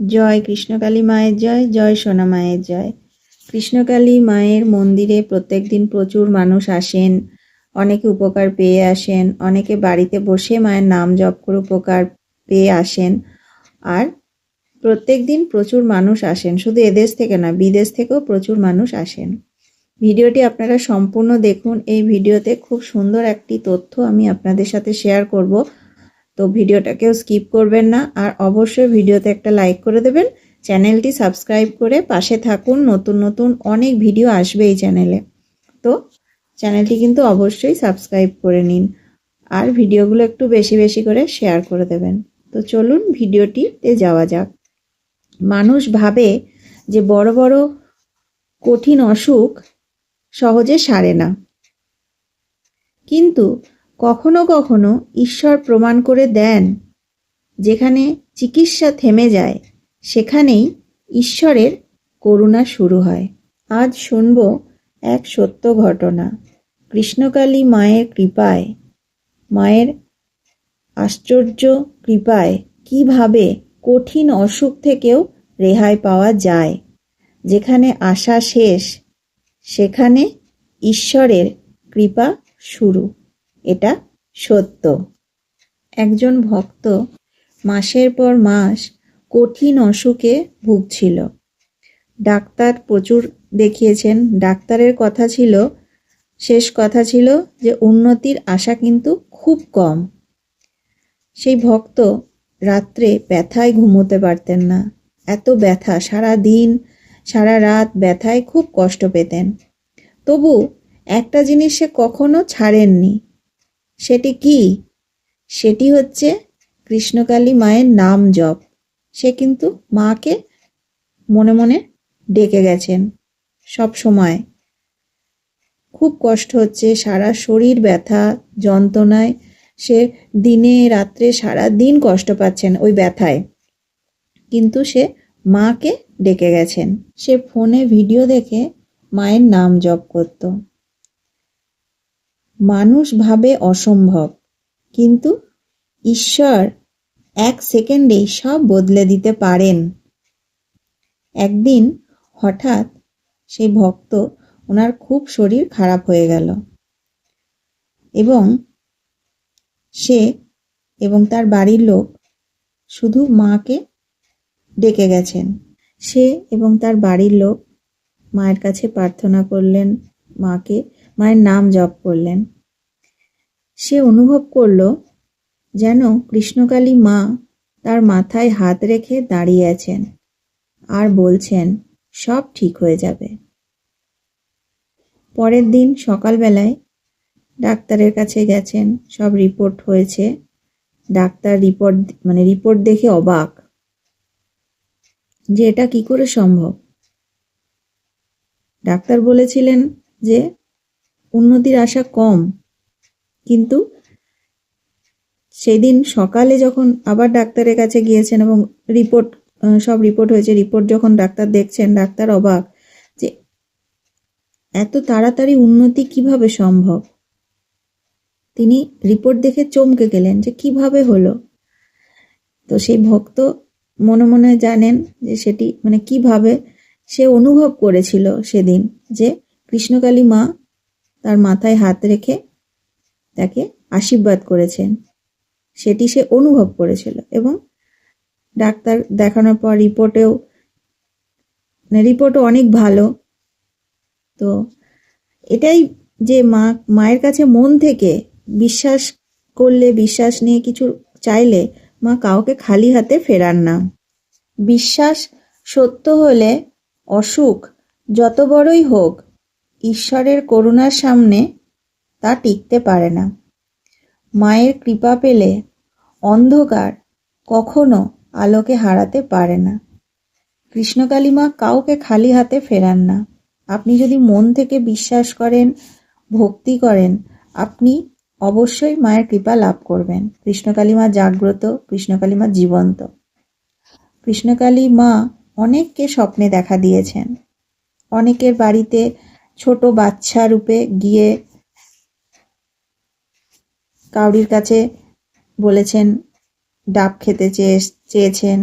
জয় কৃষ্ণকালী মায়ের জয় জয় সোনা মায়ের জয়। কৃষ্ণকালী মায়ের মন্দিরে প্রত্যেক দিন প্রচুর মানুষ আসেন, অনেকে উপকার পেয়ে আসেন, অনেকে বাড়িতে বসে মায়ের নাম জপ করে উপকার পেয়ে আসেন। আর প্রত্যেক দিন প্রচুর মানুষ আসেন, শুধু এদেশ থেকে না, বিদেশ থেকেও প্রচুর মানুষ আসেন। ভিডিওটি আপনারা সম্পূর্ণ দেখুন। এই ভিডিওতে খুব সুন্দর একটি তথ্য আমি আপনাদের সাথে শেয়ার করব। তো ভিডিওটাকেও স্কিপ করবেন না, আর অবশ্যই ভিডিওতে একটা লাইক করে দেবেন, চ্যানেলটি সাবস্ক্রাইব করে পাশে থাকুন, নতুন নতুন অনেক ভিডিও আসবে এই চ্যানেলে। তো চ্যানেলটি কিন্তু অবশ্যই সাবস্ক্রাইব করে নিন, আর ভিডিওগুলো একটু বেশি বেশি করে শেয়ার করে দেবেন। তো চলুন ভিডিওটিতে যাওয়া যাক। মানুষ ভাবে যে বড় বড় কঠিন অসুখ সহজে সারে না। কিন্তু কখনো কখনো ঈশ্বর প্রমাণ করে দেন, যেখানে চিকিৎসা থেমে যায়, সেখানেই ঈশ্বরের করুণা শুরু হয়। আজ শুনব এক সত্য ঘটনা। কৃষ্ণকালী মায়ের কৃপায়, মায়ের আশ্চর্য কৃপায় কীভাবে কঠিন অসুখ থেকেও রেহাই পাওয়া যায়, যেখানে আশা শেষ, সেখানে ঈশ্বরের কৃপা শুরু। এটা সত্য। একজন ভক্ত মাসের পর মাস কঠিন অসুখে ভুগছিল। ডাক্তার প্রচুর দেখিয়েছেন। ডাক্তারের কথা ছিল, শেষ কথা ছিল যে উন্নতির আশা কিন্তু খুব কম। সেই ভক্ত রাত্রে ব্যথায় ঘুমোতে পারতেন না। এত ব্যথা, সারা দিন, সারা রাত ব্যথায় খুব কষ্ট পেতেন। তবু একটা জিনিস সে কখনো ছাড়েননি। সেটি কি? সেটি হচ্ছে কৃষ্ণকালী মায়ের নাম জপ। সে কিন্তু মাকে মনে মনে ডেকে গেছেন সব সময়। খুব কষ্ট হচ্ছে, সারা শরীর ব্যথা, যন্ত্রণায় সে দিনে রাত্রে সারা দিন কষ্ট পাচ্ছেন ওই ব্যথায়। কিন্তু সে মাকে ডেকে গেছেন। সে ফোনে ভিডিও দেখে মায়ের নাম জপ করত। মানুষ ভাবে অসম্ভব। কিন্তু ঈশ্বর এক সেকেন্ডেই সব বদলে দিতে পারেন। একদিন হঠাৎ সেই ভক্ত ওনার খুব শরীর খারাপ হয়ে গেল এবং সে এবং তার বাড়ির লোক শুধু মাকে ডেকে গেছেন। সে এবং তার বাড়ির লোক মায়ের কাছে প্রার্থনা করলেন, মাকে মায়ের নাম জপ করলেন। সে অনুভব করল যেন কৃষ্ণকালী মা তার মাথায় হাত রেখে দাঁড়িয়ে আছেন আর বলছেন, সব ঠিক হয়ে যাবে। পরের দিন সকালবেলায় ডাক্তারের কাছে গেছেন, সব রিপোর্ট হয়েছে। ডাক্তার রিপোর্ট মানে রিপোর্ট দেখে অবাক যে এটা কি করে সম্ভব? ডাক্তার বলেছিলেন যে উন্নতির আশা কম। কিন্তু সেদিন সকালে যখন আবার ডাক্তারের কাছে গিয়েছেন এবং রিপোর্ট সব রিপোর্ট হয়েছে, রিপোর্ট যখন ডাক্তার দেখছেন, ডাক্তার অবাক যে এত তাড়াতাড়ি উন্নতি কীভাবে সম্ভব? তিনি রিপোর্ট দেখে চমকে গেলেন যে কীভাবে হলো? তো সেই ভক্ত মনে মনে জানেন যে সেটি মানে কীভাবে সে অনুভব করেছিল সেদিন যে কৃষ্ণকালী মা তার মাথায় হাত রেখে তাকে আশীর্বাদ করেছেন। সেটি সে অনুভব করেছিল এবং ডাক্তার দেখানোর পর রিপোর্টেও মানে রিপোর্টও অনেক ভালো। তো এটাই যে মা, মায়ের কাছে মন থেকে বিশ্বাস করলে, বিশ্বাস নিয়ে কিছু চাইলে মা কাউকে খালি হাতে ফেরান না। বিশ্বাস সত্য হলে অসুখ যত বড়ই হোক ঈশ্বরের করুণার সামনে তা টিকতে পারে না। মায়ের কৃপা পেলে অন্ধকার কখনো আলোকে হারাতে পারে না। কৃষ্ণকালী মা কাউকে খালি হাতে ফেরান না। আপনি যদি মন থেকে বিশ্বাস করেন, ভক্তি করেন, আপনি অবশ্যই মায়ের কৃপা লাভ করবেন। কৃষ্ণকালী মা জাগ্রত কৃষ্ণকালী মা জীবন্ত। কৃষ্ণকালী মা অনেককে স্বপ্নে দেখা দিয়েছেন। অনেকের বাড়িতে ছোট বাচ্চা রূপে গিয়ে কাউরির কাছে বলেছেন, ডাব খেতে চেয়ে, চেয়েছেন।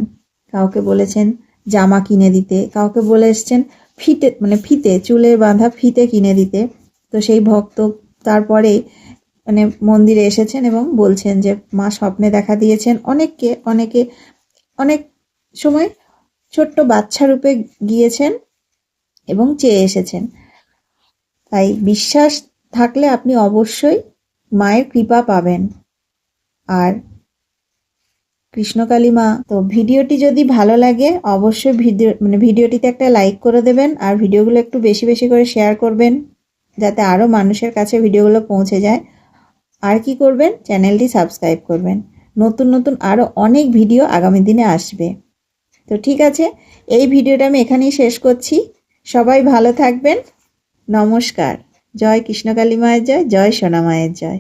কাউকে বলেছেন, জামা কিনে দিতে। কাউকে বলে এসছেন, ফিতে মানে ফিতে, চুলে বাঁধা ফিতে কিনে দিতে। তো সেই ভক্ত তারপরে মানে মন্দিরে এসেছেন এবং বলছেন যে, মা স্বপ্নে দেখা দিয়েছেন অনেককে, অনেকে, অনেক সময় ছোট্ট বাচ্চা রূপে গিয়েছেন এবং চেয়ে এসেছেন। তাই বিশ্বাস থাকলে আপনি অবশ্যই মায়ের কৃপা পাবেন। আর কৃষ্ণকালী মা তো ভিডিওটি যদি ভালো লাগে, অবশ্যই ভিডিও মানে ভিডিওটিতে একটা লাইক করে দেবেন, আর ভিডিওগুলো একটু বেশি বেশি করে শেয়ার করবেন, যাতে আরও মানুষের কাছে ভিডিওগুলো পৌঁছে যায়। আর কি করবেন? চ্যানেলটি সাবস্ক্রাইব করবেন। নতুন নতুন আরও অনেক ভিডিও আগামী দিনে আসবে। তো ঠিক আছে, এই ভিডিওটা আমি এখানেই শেষ করছি। সবাই ভালো থাকবেন। নমস্কার। জয় কৃষ্ণকালী মায়ের জয় জয় সোনা মায়ের জয়।